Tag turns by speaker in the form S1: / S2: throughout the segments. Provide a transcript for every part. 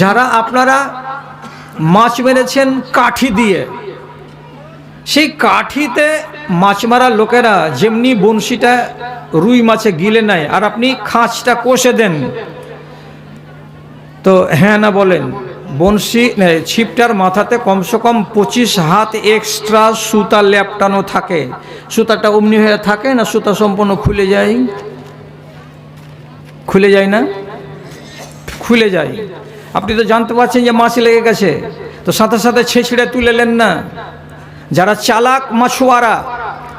S1: যারা আপনারা মাছ মেরেছেন কাঠি দিয়ে, সেই কাঠিতে মাছ মারার লোকেরা যেমনি বনশিটা রুই মাছে গিলে নেয়, আর আপনি খাঁচটা কষে দেন। তো হ্যাঁ না বলেন, বনশি ছিপটার মাথাতে কমসে কম পঁচিশ হাত এক্সট্রা সুতা ল্যাপটানো থাকে। সুতাটা অমনি হয়ে থাকে না, সুতা সম্পূর্ণ খুলে যায়? খুলে যায় না? খুলে যায়। আপনি তো জানতে পারছেন যে মাছ লেগে গেছে। তো সাথে সাথে ছেঁচড়ে তুলেলেন না। যারা চালাক মাছুয়ারা,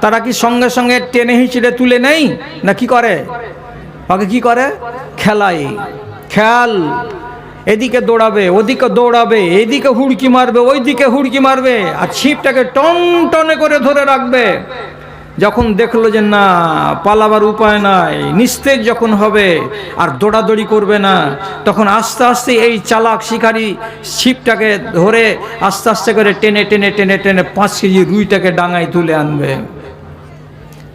S1: তারা কি সঙ্গে সঙ্গে টেনে হিঁচড়ে তুলে নেই? না কি করে? ওকে কি করে? খেলাই। খেয়াল এদিকে দৌড়াবে, ওদিকে দৌড়াবে, এদিকে হুড়কি মারবে, ওইদিকে হুড়কি মারবে, আর ছিপটাকে টন টনে করে ধরে রাখবে। যখন দেখল যে না, পালাবার উপায় নাই, নিস্তেজ যখন হবে আর দৌড়াদৌড়ি করবে না, তখন আস্তে আস্তে এই চালাক শিকারি ছিপটাকে ধরে আস্তে আস্তে করে টেনে টেনে টেনে টেনে পাঁচ কেজি রুইটাকে ডাঙায় তুলে আনবে।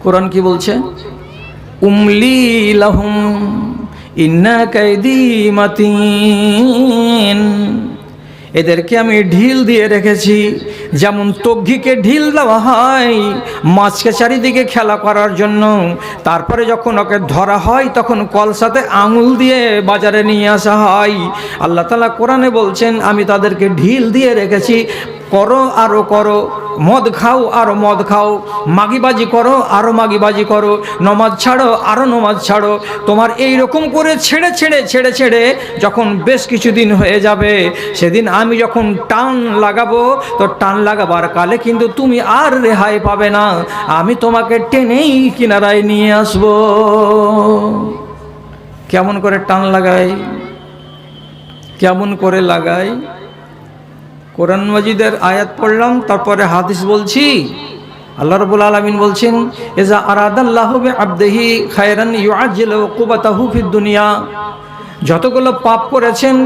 S1: কোরআন কি বলছে? উমলি লাহুম ইন্না কাইদি মাতিন। এদেরকে আমি ঢিল দিয়ে রেখেছি। যেমন তগ্ঘিকে ঢিল দেওয়া হয়, মাছকে চারিদিকে খেলা করার জন্য। তারপরে যখন ওকে ধরা হয়, তখন কলসাতে আঙুল দিয়ে বাজারে নিয়ে আসা হয়। আল্লাহ তালা কোরআনে বলছেন, আমি তাদেরকে ঢিল দিয়ে রেখেছি, করো আরও করো। মদ খাও আরও মদ খাও। মাগিবাজি করো আরও মাগিবাজি করো। নমাজ ছাড়ো আরও নমাজ ছাড়ো। তোমার এই রকম করে ছেড়ে ছেড়ে ছেড়ে ছেড়ে যখন বেশ কিছুদিন হয়ে যাবে, সেদিন আমি যখন টান লাগাবো, তো টান লাগাবার কালে কিন্তু তুমি আর রেহাই পাবে না। আমি তোমাকে টেনেই কিনারায় নিয়ে আসব। কেমন করে টান লাগাই? কেমন করে লাগাই? কোরআন মজিদের আয়াত পড়লাম, তারপরে হাদিস বলছি। আল্লাহ রবুল আলমিন বলছেন এজা আরাদাল্লাহ আবদেহি খায়রান ইউআজিল কুবাতাহু ফিদ দুনিয়া। যতগুলো পাপ করেছেন,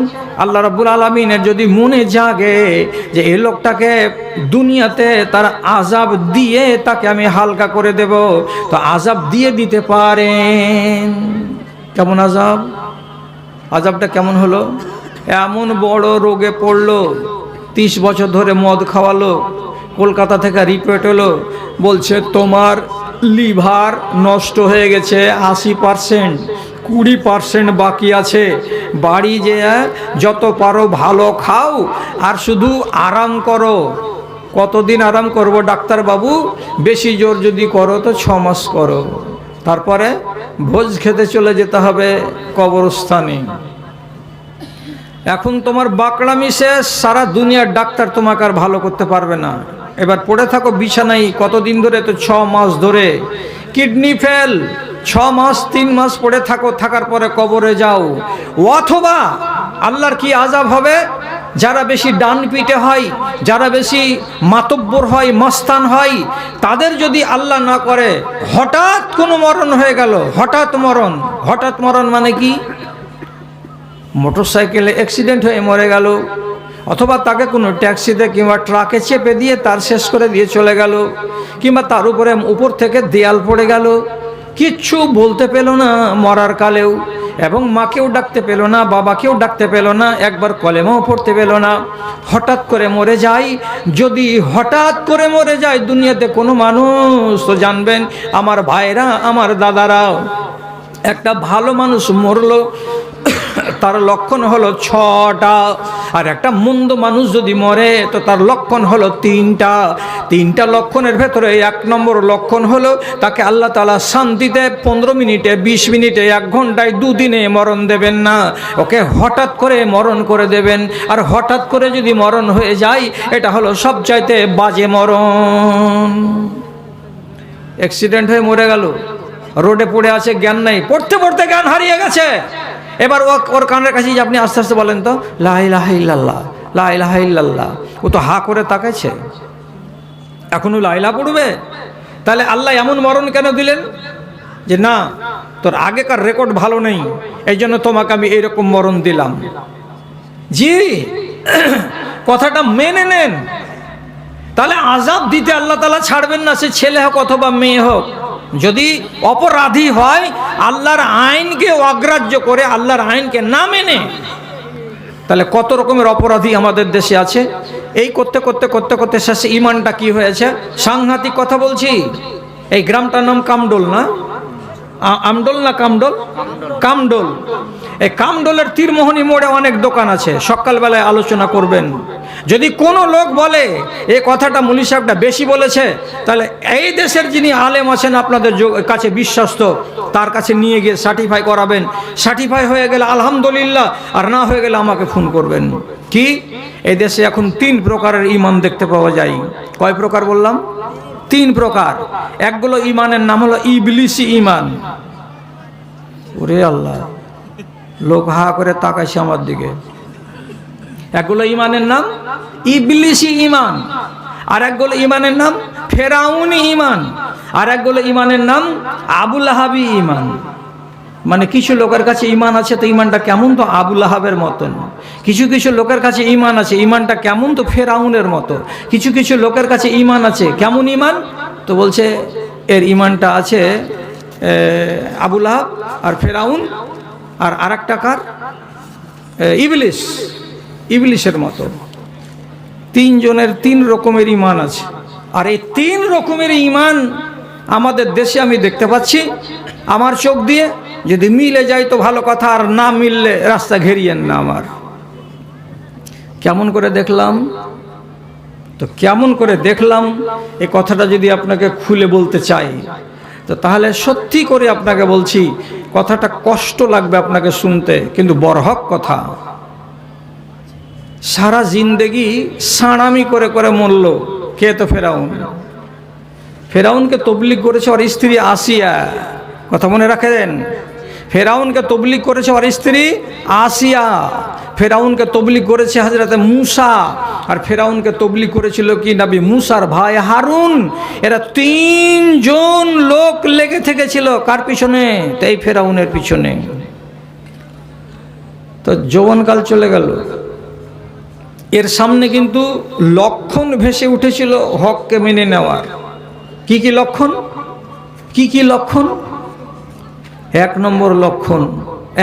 S1: আল্লাহ রব্বুল আলমিনের যদি মনে জাগে যে এই লোকটাকে দুনিয়াতে তার আজাব দিয়ে তাকে আমি হালকা করে দেব, তো আজাব দিয়ে দিতে পারেন। কেমন আজাব আজাবটা কেমন হলো? এমন বড় রোগে পড়ল। তিরিশ বছর ধরে মদ খাওয়ালো, কলকাতা থেকে রিপোর্ট হলো, বলছে, তোমার লিভার নষ্ট হয়ে গেছে আশি পারসেন্ট, কুড়ি পারসেন্ট বাকি আছে। বাড়ি যে যত পারো ভালো খাও আর শুধু আরাম করো। কতদিন আরাম করব ডাক্তারবাবু? বেশি জোর যদি করো তো ছ মাস করো। তারপরে ভোজ খেতে চলে যেতে হবে কবরস্থানে। এখন তোমার বাকড়ামি শেষ, সারা দুনিয়ার ডাক্তার তোমাকে আর ভালো করতে পারবে না। এবার পড়ে থাকো বিছানাই কতদিন ধরে তো ছ মাস ধরে। কিডনি ফেল, ছ মাস, তিন মাস পড়ে থাকো, থাকার পরে কবরে যাও। অথবা আল্লাহর কি আজাব হবে? যারা বেশি ডান পিটে হয়, যারা বেশি মাতব্বর হয়, মস্তান হয়, তাদের যদি আল্লাহ না করে, হঠাৎ কোনো মরণ হয়ে গেল, হঠাৎ মরণ। হঠাৎ মরণ মানে কি? মোটর সাইকেলে অ্যাক্সিডেন্ট হয়ে মরে গেল, অথবা তাকে কোনো ট্যাক্সিতে কিংবা ট্রাকে চেপে দিয়ে তার শেষ করে দিয়ে চলে গেল, কিংবা তার উপরে উপর থেকে দেয়াল পড়ে গেল। কিচ্ছু বলতে পেল না মরার কালেও, এবং মাকেও ডাকতে পেল না, বাবাকেও ডাকতে পেল না, একবার কলেমাও পড়তে পেল না। হঠাৎ করে মরে যায় যদি হঠাৎ করে মরে যায় দুনিয়াতে কোনো মানুষ তো জানবেন, আমার ভাইরা, আমার দাদারা একটা ভালো মানুষ মরলো তার লক্ষণ হলো ছটা। আর একটা মন্দ মানুষ যদি মরে, তো তার লক্ষণ হলো তিনটা। তিনটা লক্ষণের ভেতরে এক নম্বর লক্ষণ হলো তাকে আল্লাহ তালা শান্তিতে পনেরো মিনিটে, বিশ মিনিটে, এক ঘন্টায় দুদিনে মরণ দেবেন না। ওকে হঠাৎ করে মরণ করে দেবেন। আর হঠাৎ করে যদি মরণ হয়ে যায়, এটা হলো সবচাইতে বাজে মরণ। অ্যাক্সিডেন্ট হয়ে মরে গেল। রোডে পড়ে আছে, জ্ঞান নাই। পড়তে পড়তে জ্ঞান হারিয়ে গেছে। এবার ও ওর কানের কাছে আপনি আস্তে আস্তে বলেন তো লাইলাহিল্লাহ লাইলাহিল্লাহ ও তো হা করে তাকাইছে। এখনও লাইলা পড়বে? তাহলে আল্লাহ এমন মরণ কেন দিলেন? যে না, তোর আগেকার রেকর্ড ভালো নেই এই জন্য তোমাকে আমি এইরকম মরণ দিলাম। জি, কথাটা মেনে নেন। তাহলে আজাব দিতে আল্লাহ তালা ছাড়বেন না, সে ছেলে হোক অথবা মেয়ে হোক। যদি অপরাধী হয়, আল্লাহর আইনকে অগ্রাহ্য করে আল্লাহর আইনকে না মেনে, তাহলে কত রকমের অপরাধী আমাদের দেশে আছে? এই করতে করতে করতে করতে শেষে ইমানটা কি হয়েছে? সাংঘাতিক কথা বলছি। এই গ্রামটার নাম কামডোল না? আমডোল না কামডোল? কামডোল। এই কামডোলের তীরমোহনী মোড়ে অনেক দোকান আছে, সকালবেলায় আলোচনা করবেন। যদি কোনো লোক বলে, এ কথাটা মুলি সাহেবটা বেশি বলেছে, তাহলে এই দেশের যিনি আলেম আছেন, আপনাদের কাছে বিশ্বস্ত, তার কাছে নিয়ে গিয়ে সার্টিফাই করাবেন। সার্টিফাই হয়ে গেলে আলহামদুলিল্লাহ, আর না হয়ে গেলে আমাকে ফোন করবেন। কি? এই দেশে এখন তিন প্রকারের ইমান দেখতে পাওয়া যায়। কয় প্রকার বললাম? তিন প্রকার। একগুলো ইমানের নাম হলো ইবলিসি ইমান ওরে আল্লাহ। লোক হা করে তাকাইছে আমার দিকে। একগুলো ইমানের নাম? ইবলিসি ইমান। আর একগুলো ইমানের নাম? ফেরাউনি ইমান। আর একগুলো ইমানের নাম? আবুল আহাবি ইমান। মানে কিছু লোকের কাছে ইমান আছে তো ইমানটা কেমন তো আবুল আহাবের মতন। কিছু কিছু লোকের কাছে ইমান আছে, ইমানটা কেমন তো ফেরাউনের মতো। কিছু কিছু লোকের কাছে ইমান আছে, কেমন ইমান? তো বলছে, এর ইমানটা আছে আবুল আহাব আর ফেরাউন আর আরেকটা কার? এ, ইবলিশ ইবলিশের মতো। তিনজনের তিন রকমের ইমান আছে। আর এই তিন রকমের ইমান আমাদের দেশে আমি দেখতে পাচ্ছি। আমার চোখ দিয়ে যদি মিলে যায় তো ভালো কথা আর না মিললে রাস্তা ঘেরিয়েন না আমার। কেমন করে দেখলাম? তো কেমন করে দেখলাম? এই কথাটা যদি আপনাকে খুলে বলতে চাই তো তাহলে সত্যি করে আপনাকে বলছি কথাটা কষ্ট লাগবে আপনাকে শুনতে, কিন্তু বরহক কথা। সারা জিন্দেগি সাঁড়ামি করে করে মরল। কে তো ফেরাউন? ফেরাউনকে তবলিক করেছে ওর স্ত্রী আসিয়া। কথা মনে রাখেন? ফেরাউনকে তবলিগ করেছে ওর স্ত্রী আসিয়া। ফেরাউনকে তবলিগ করেছে হাজরাতে মুসা। আর ফেরাউনকে তবলিগ করেছিল কি নাবি মুসার ভাই হারুন। এরা তিনজন লোক লেগে থেকেছিল। কার পিছনে? তাই ফেরাউনের পিছনে। তো যৌবনকাল চলে গেল। এর সামনে কিন্তু লক্ষণ ভেসে উঠেছিল হককে মেনে নেওয়ার। কি কি লক্ষণ? কি কি লক্ষণ? এক নম্বর লক্ষণ,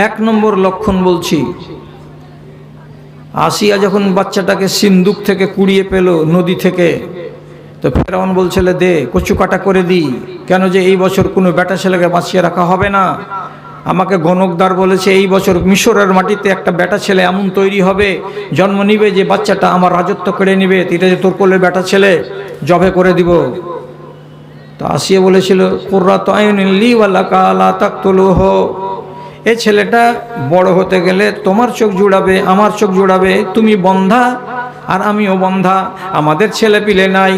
S1: এক নম্বর লক্ষণ বলছি। আসিয়া যখন বাচ্চাটাকে সিন্দুক থেকে কুড়িয়ে পেল নদী থেকে, তো ফেরাউন বলছিল, দে, কচু কাটা করে দিই। কেন যে এই বছর কোনো বেটা ছেলেকে বাঁচিয়ে রাখা হবে না? আমাকে গণকদার বলেছে, এই বছর মিশরের মাটিতে একটা বেটা ছেলে এমন তৈরি হবে, জন্ম নিবে যে বাচ্চাটা আমার রাজত্ব কেড়ে নিবে। এটা যে তোর কোলে বেটা ছেলে, জবে করে দিব। তো আসিয়ে বলেছিল, কুর্রা তো আইনি ওয়ালা কালা তাকতুলু হো এ ছেলেটা বড় হতে গেলে তোমার চোখ জুড়াবে, আমার চোখ জুড়াবে, তুমি বন্ধা আর আমিও বন্ধা, আমাদের ছেলে পিলে নাই।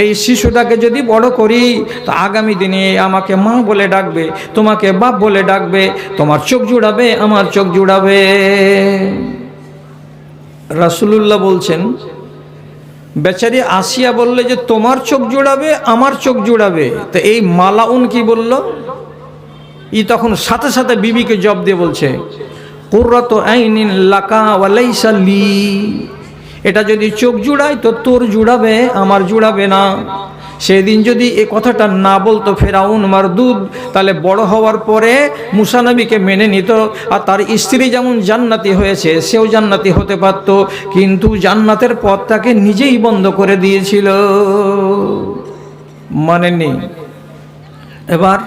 S1: এই শিশুটাকে যদি বড় করি, তো আগামী দিনে আমাকে মা বলে ডাকবে, তোমাকে বাপ বলে ডাকবে, তোমার চোখ জুড়াবে, আমার চোখ জুড়াবে। রাসুলুল্লাহ বলছেন বেচারি আসিয়া বললে যে, তোমার চোখ জোড়াবে, আমার চোখ জোড়াবে। তো এই মালাউন কি বলল? ই তখন সাথে সাথে বিবিকে জব দিয়ে বলছে, কুর্রত লাকা এটা যদি চোখ জুড়ায়, তো তোর জুড়াবে, আমার জুড়াবে না। সেদিন যদি এ কথাটা না বলতো ফেরাউন মারদুদ তাহলে বড় হওয়ার পরে মুসানবীকে মেনে নিত আর তার স্ত্রী যেমন জান্নাতি হয়েছে, সেও জান্নাতি হতে পারত। কিন্তু জান্নাতের পথ তাকে নিজেই বন্ধ করে দিয়েছিল। মানে নেই। এবার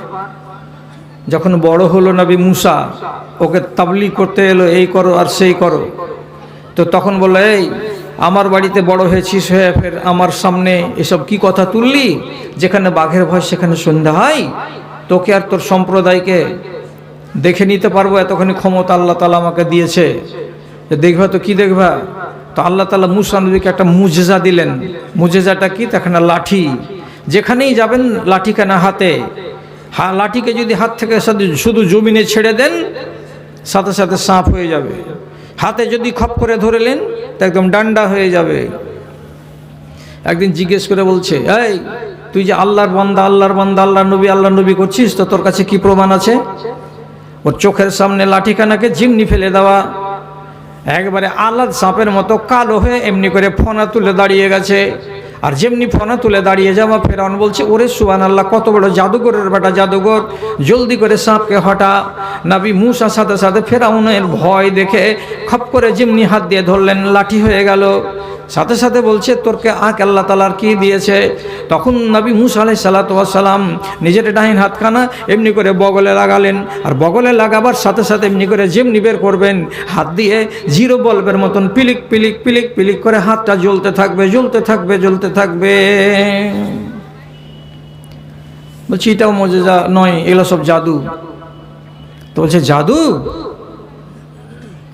S1: যখন বড় হলো নবী মুসা, ওকে তাবলি করতে এলো, এই করো আর সেই করো। তো তখন বলল, এই আমার বাড়িতে বড় হয়েছিস হয়ে ফের আমার সামনে এসব কি কথা তুললি? যেখানে বাঘের ভয়, সেখানে সন্ধ্যা হয়। তোকে আর তোর সম্প্রদায়কে দেখে নিতে পারব, এতখানি ক্ষমতা আল্লাহ তালা আমাকে দিয়েছে। দেখবা তো কি দেখবা? তো আল্লাহ তালা মুসা নবীকে একটা মুজেজা দিলেন। মুজেজাটা কি? তখন লাঠি। যেখানেই যাবেন লাঠিখানা হাতে। হা, লাঠিকে যদি হাত থেকে শুধু জমিনে ছেড়ে দেন, সাথে সাথে সাপ হয়ে যাবে। হাতে যদি খপ করে ধরেলেন তা একদম ডান্ডা হয়ে যাবে। একদিন জিজ্ঞেস করে বলছে, এই, তুই যে আল্লাহর বন্দা আল্লাহর বন্দা আল্লাহ নবী আল্লাহ নবী করছিস, তো তোর কাছে কি প্রমাণ আছে? ওর চোখের সামনে লাঠিখানাকে জিমনি ফেলে দেওয়া, একবারে আলাদ সাপের মতো কালো হয়ে এমনি করে ফোনা তুলে দাঁড়িয়ে গেছে। আর যেমনি ফোনা তুলে দাঁড়িয়ে যাওয়া ফেরাউন বলছে, ওরে সুবান আল্লাহ কত বড় জাদুঘরের বেটা জাদুঘর। জলদি করে সাপকে হটা। নাবি মূষার সাথে সাথে ফেরাউনের ভয় দেখে খপ করে যেমনি হাত দিয়ে ধরলেন, লাঠি হয়ে গেল। সাথে সাথে বলছে, তোরকে আক, আল্লাহ তালার কি দিয়েছে? তখন নবী মুসা আলাই সালাতাম নিজের ডাহিন হাতখানা এমনি করে বগলে লাগালেন। আর বগলে লাগাবার সাথে সাথে এমনি করে যেমনি বের করবেন, হাত দিয়ে জিরো বল্বের মতন পিলিক পিলিক পিলিক পিলিক করে হাতটা জ্বলতে থাকবে জ্বলতে থাকবে জ্বলতে থাকবে। বলছি, এটাও মজা নয়, এগুলো সব জাদু। তো বলছে, জাদু?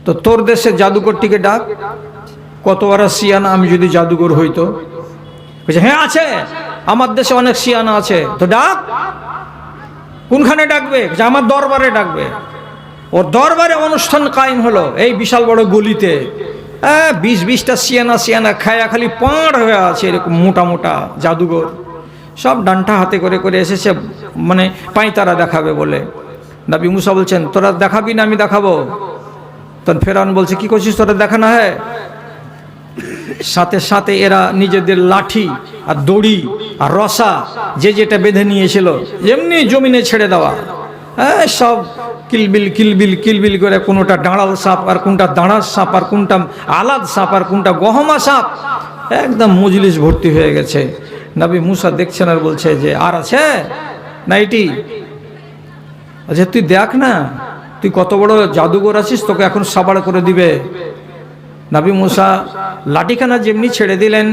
S1: তো তোর দেশের জাদুকরটিকে ডাক। কত আর সিয়ানা? আমি যদি জাদুঘর হইতো। বলছে হ্যাঁ আছে। আমার দেশে অনেক সিয়ানা আছে। তো ডাক। কোনখানে ডাকবে? আমার দরবারে ডাকবে। ওর দরবারে অনুষ্ঠান কায়েম হলো এই বিশাল বড় গলিতে। হ্যাঁ বিশ বিশটা সিয়ানা সিয়ানা খায়া খালি পাঁড় হয়ে আছে এরকম মোটা মোটা জাদুঘর। সব ডান্টা হাতে করে করে এসেছে মানে পাঁইতারা দেখাবে বলে। দাবি মুসা বলছেন, তোরা দেখাবি না, আমি দেখাবো। তখন ফেরান বলছে, কি করছিস? তোরা দেখা না হ্যাঁ? সাথে সাথে এরা নিজেদের লাঠি আর দড়ি আর রসা যে যেটা বেঁধে নিয়েছিল, এমনি জমিনে ছেড়ে দেওয়া। হ্যাঁ সব কিলবিল কিলবিল কিলবিল করে কোনোটা ডাঁড়াল সাপ আর কোনটা দাঁড়ার সাপ আর কোনটা আলাদ সাপ আর কোনটা গহমা সাপ, একদম মজলিস ভর্তি হয়ে গেছে। নবী মুসা দেখছেন আর বলছে যে, আর আছে? না এটি আচ্ছা তুই দেখ না, তুই কত বড় জাদুঘর আছিস, তোকে এখন সাবাড় করে দিবে। নাবি মুসা লাঠিখানা যেমনি ছেড়ে দিলেন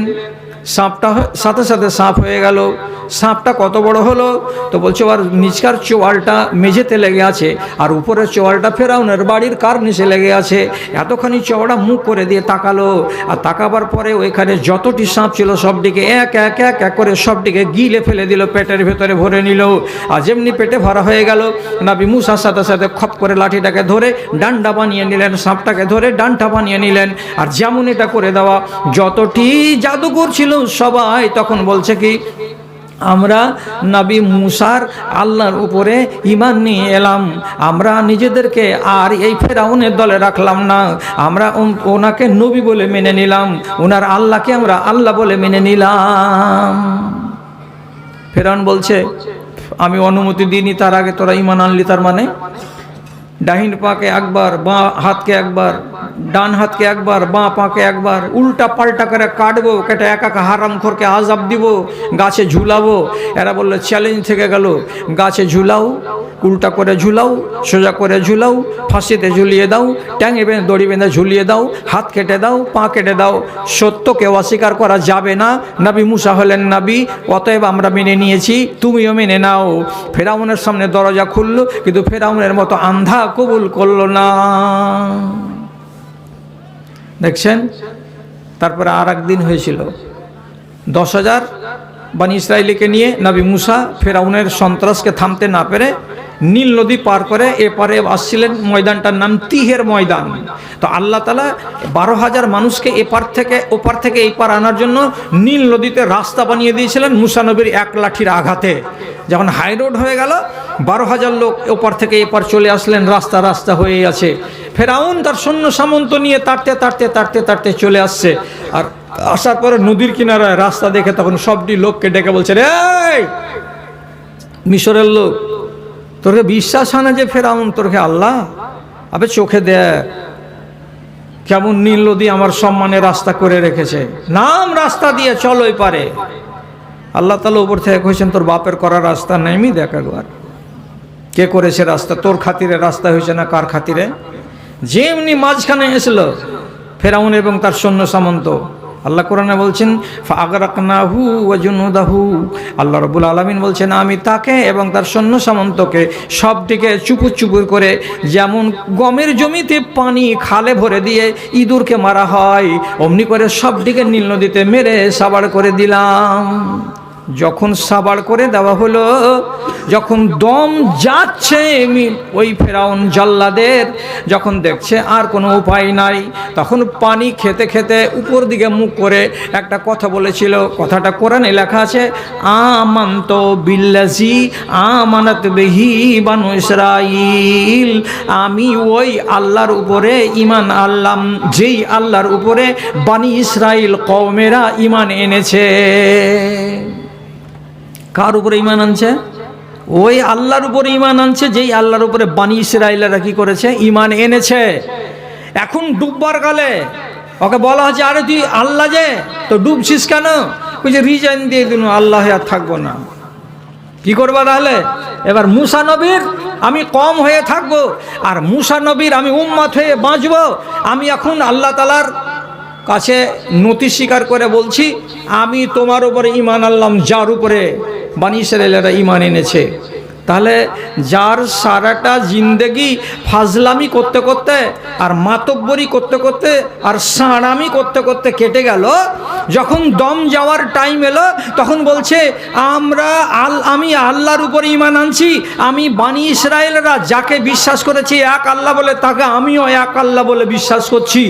S1: সাপটা সাথে সাথে সাপ হয়ে গেল। সাপটা কত বড় হলো? তো বলছে আর নিচকার চোয়ালটা মেঝেতে লেগে আছে, আর উপরের চোয়ালটা ফেরাউনের বাড়ির কার নিচে লেগে আছে। এতখানি চওড়া মুখ করে দিয়ে তাকালো, আর তাকাবার পরে ওইখানে যতটি সাপ ছিল সবটিকে এক এক এক এক করে সবটিকে গিলে ফেলে দিল, পেটের ভেতরে ভরে নিল। আর যেমনি পেটে ভরা হয়ে গেল, নাবি মুসার সাথে সাথে খপ করে লাঠিটাকে ধরে ডান্ডা বানিয়ে নিলেন, সাপটাকে ধরে ডান্ডা বানিয়ে নিলেন। আর যেমন এটা করে দেওয়া, যতটি জাদুঘর ছিল সবাই তখন বলছে কি, আমরা নবী মুসার আল্লাহর উপরে ইমান নিয়ে এলাম। আমরা নিজেদেরকে আর এই ফেরাউনের দলে রাখলাম না। আমরা ওনাকে নবী বলে মেনে নিলাম। ওনার আল্লাহকে আমরা আল্লাহ বলে মেনে নিলাম। ফেরাউন বলছে, আমি অনুমতি দিইনি, তার আগে তোরা ইমান আনলি, তার মানে? ডাহিন পাকে একবার বাঁ হাতকে একবার ডান হাতকে একবার, বাঁ পাকে একবার, উল্টা পাল্টা করে কাটবো, কেটে একা একা হারাম খোরকে আজাব দিব, গাছে ঝুলাবো। এরা বলল চ্যালেঞ্জ থেকে গেল। গাছে ঝুলাও, উল্টা করে ঝুলাও, সোজা করে ঝুলাও, ফাঁসিতে ঝুলিয়ে দাও, ট্যাঙে বেঁধে, দড়ি বেঁধে ঝুলিয়ে দাও, হাত কেটে দাও, পা কেটে দাও। সত্যকে অস্বীকার করা যাবে না। নাবি মুসা হলেন নাবি, অতএব আমরা মেনে নিয়েছি, তুমিও মেনে নাও। ফেরাউনের সামনে দরজা খুললো, কিন্তু ফেরাউনের মতো আন্ধা কবুল করল না। তারপরে আর দিন হয়েছিল। দশ হাজার বানি ইসরায়েলিকে নিয়ে নবী মুসা ফেরাউনের সন্ত্রাসকে থামতে না পেরে নীল নদী পার করে এপারে আসছিলেন ময়দানটার নাম তিহের ময়দান। তো আল্লাহ তালা বারো হাজার মানুষকে এপার থেকে, ওপার থেকে এই পার আনার জন্য নীল নদীতে রাস্তা বানিয়ে দিয়েছিলেন মুসা নবীর এক লাঠির আঘাতে। যখন হাই রোড হয়ে গেল, বারো হাজার লোক ওপার থেকে এপার চলে আসলেন, রাস্তা রাস্তা হয়ে আছে। ফেরাউন তার সৈন্য সামন্ত নিয়ে তাড়তে তাড়তে তাড়তে তাড়তে চলে আসছে। আর আসার পরে নদীর কিনারায় রাস্তা দেখে তখন সবটি লোককে ডেকে বলছে, রে মিশরের লোক, তোরকে বিশ্বাস হয় না যে ফেরাউন তোরকে আল্লাহ? আবে চোখে দেখ, কেমন নীল নদী আমার সম্মানে রাস্তা করে রেখেছে। নাম রাস্তা দিয়ে চলোই পারে। আল্লাহ তালা উপর থেকে কইছেন, তোর বাপের করা রাস্তা নেমই দেখ একবার। কে করেছে রাস্তা? তোর খাতিরে রাস্তা হয়েছে না কার খাতিরে? যেমনি মাঝখানে এসলো, ফেরাউন এবং তার সৈন্য সামন্ত। আল্লাহ কোরআনে বলছেন ফাগরাকনাহু ওয়াজুনুদাহু আল্লাহ রবুল আলমিন বলছেন, আমি তাকে এবং তার সৈন্য সামন্তকে সবটিকে চুপুর চুপুর করে যেমন গমের জমিতে পানি খালে ভরে দিয়ে ইঁদুরকে মারা হয়, অমনি করে সবটিকে নীল নদীতে মেরে সাবাড় করে দিলাম। যখন সাবার করে দেওয়া হলো, যখন দম যাচ্ছে ওই ফেরাউন জাল্লাদের, যখন দেখছে আর কোনো উপায় নাই, তখন পানি খেতে খেতে উপর দিকে মুখ করে একটা কথা বলেছিল। কথাটা কোরআনে লেখা আছে, আমান্ত বিল্লাজি আমানত বেহি বানু ইসরাইল আমি ওই আল্লাহর উপরে ইমান আল্লাম যেই আল্লাহর উপরে বানি ইসরাইল কওমেরা ইমান এনেছে। কার উপরে ইমান আনছে? ওই আল্লাহর উপরে ইমান আনছে, যেই আল্লাহর উপরে বানি ইসরায়েলেরা কি করেছে? ইমান এনেছে। এখন ডুববার কালে ওকে বলা হচ্ছে, আরে তুই আল্লাহ যে, তো ডুবছিস কেন? বলছে রিজাইন দিয়ে দিন আল্লাহ আর থাকব না। কি করবা তাহলে? এবার মুসা নবীর আমি কম হয়ে থাকব, আর মুসা নবীর আমি উম্মাত হয়ে বাঁচবো। আমি এখন আল্লাহ তালার কাছে নতি স্বীকার করে বলছি, আমি তোমার উপরে ইমান আনলাম, যার উপরে? বানি ইসরায়েলেরা ইমান এনেছে। তাহলে যার সারাটা জিন্দেগি ফাজলামি করতে করতে আর মাতব্বরি করতে করতে আর সাঁড়ামি করতে করতে কেটে গেল, যখন দম যাওয়ার টাইম এলো, তখন বলছে, আমরা আল আমি আল্লাহর উপরে ইমান আনছি, আমি বানি ইসরায়েলরা যাকে বিশ্বাস করেছি এক আল্লাহ বলে, তাকে আমিও এক আল্লাহ বলে বিশ্বাস করছি।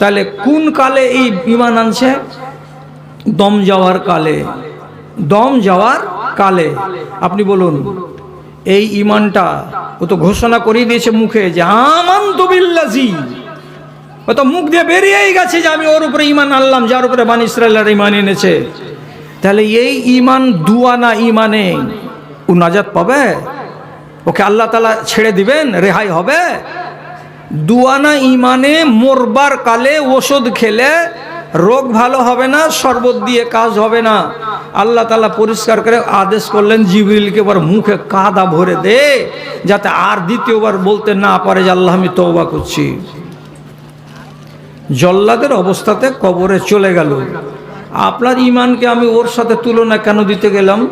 S1: তাহলে কোন কালে এই ইমান আনছে? দম যাওয়ার কালে। দম যাওয়ার কালে। আপনি বলুন, এই ইমানটা ও তো ঘোষণা করিয়ে দিয়েছে মুখে যে আমান তো বিল্লাজি ও তো মুখ দিয়ে বেরিয়েই গেছে যে, আমি ওর উপরে ইমান আনলাম, যার উপরে বান ইসরায়েলের ইমান এনেছে। তাহলে এই ইমান দুয়ানা ইমানে ও নাজাত পাবে? ওকে আল্লাহ তালা ছেড়ে দিবেন? রেহাই হবে? দুয়ানা ইমানে মরবার কালে ওষুধ খেলে রোগ ভালো হবে না, শরবত দিয়ে কাজ হবে না। আল্লাহ তালা পরিষ্কার করে আদেশ করলেন, জিবরিলকে এবার মুখে কাদা ভরে দে, যাতে আর দ্বিতীয়বার বলতে না পারে যে, আল্লাহ আমি তৌবা করছি। জল্লাদের অবস্থাতে কবরে চলে গেল। আপনার ইমানকে আমি ওর সাথে তুলনা কেন দিতে গেলাম?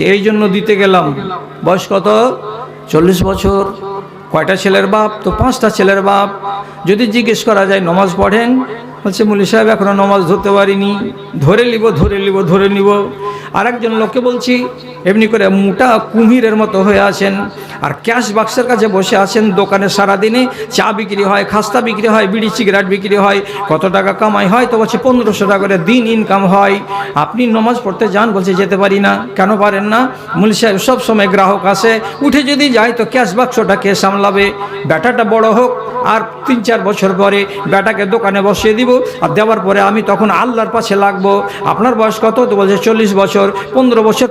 S1: এই জন্য দিতে গেলাম। বয়স কত? চল্লিশ বছর। কয়টা ছেলের বাপ? তো পাঁচটা ছেলের বাপ। যদি জিজ্ঞেস করা যায়, নমাজ পড়েন? বলছে মুলি সাহেব এখনও নমাজ ধরতে পারিনি। ধরে নিব ধরে নিব ধরে নিব। আর একজন লোককে বলছি এমনি করে মোটা কুমিরের মতো হয়ে আছেন। আর ক্যাশ বাক্সের কাছে বসে আছেন দোকানে সারাদিনে। চা বিক্রি হয়, খাস্তা বিক্রি হয়, বিড়ি, সিগারেট বিক্রি হয়। কত টাকা কামাই হয়? তো বলছে পনেরোশো টাকা করে দিন ইনকাম হয়। আপনি নমাজ পড়তে যান বলছে, যেতে পারি না। কেন পারেন না? মুলি সাহেব সব সময় গ্রাহক আসে। উঠে যদি যায় তো ক্যাশ বাক্সটা কে সামলাবে? ব্যাটাটা বড় হোক। আর তিন চার বছর পরে ব্যাটাকে দোকানে বসিয়ে দিব। আর দেওয়ার পরে আমি তখন আল্লাহর পাশে লাগবো। আপনার বয়স কত? তো বলছে চল্লিশ বছর। পনেরো বছর